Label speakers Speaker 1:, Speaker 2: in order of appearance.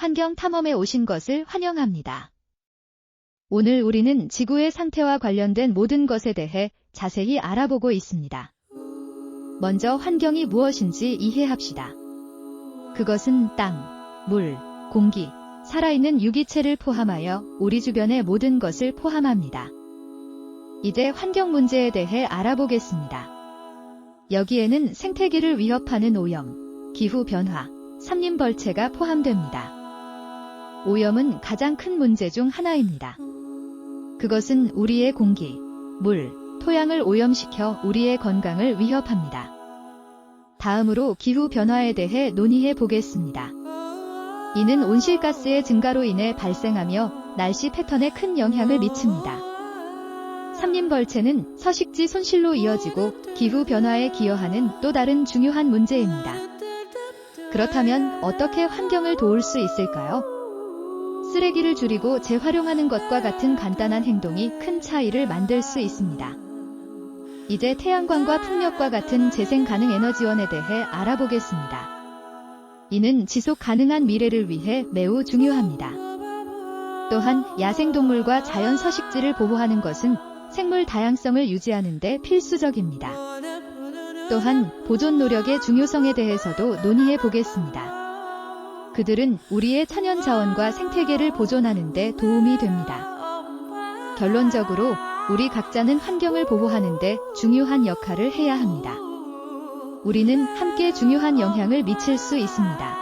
Speaker 1: 환경 탐험에 오신 것을 환영합니다. 오늘 우리는 지구의 상태와 관련된 모든 것에 대해 자세히 알아보고 있습니다. 먼저 환경이 무엇인지 이해합시다. 그것은 땅, 물, 공기, 살아있는 유기체를 포함하여 우리 주변의 모든 것을 포함합니다. 이제 환경 문제에 대해 알아보겠습니다. 여기에는 생태계를 위협하는 오염, 기후 변화, 삼림벌채가 포함됩니다. 오염은 가장 큰 문제 중 하나입니다. 그것은 우리의 공기, 물, 토양을 오염시켜 우리의 건강을 위협합니다. 다음으로 기후 변화에 대해 논의해 보겠습니다. 이는 온실가스의 증가로 인해 발생하며 날씨 패턴에 큰 영향을 미칩니다. 삼림벌채는 서식지 손실로 이어지고 기후 변화에 기여하는 또 다른 중요한 문제입니다. 그렇다면 어떻게 환경을 도울 수 있을까요? 쓰레기를 줄이고 재활용하는 것과 같은 간단한 행동이 큰 차이를 만들 수 있습니다. 이제 태양광과 풍력과 같은 재생 가능 에너지원에 대해 알아보겠습니다. 이는 지속 가능한 미래를 위해 매우 중요합니다. 또한 야생동물과 자연 서식지를 보호하는 것은 생물 다양성을 유지하는 데 필수적입니다. 또한 보존 노력의 중요성에 대해서도 논의해 보겠습니다. 그들은 우리의 천연 자원과 생태계를 보존하는 데 도움이 됩니다. 결론적으로 우리 각자는 환경을 보호하는 데 중요한 역할을 해야 합니다. 우리는 함께 중요한 영향을 미칠 수 있습니다.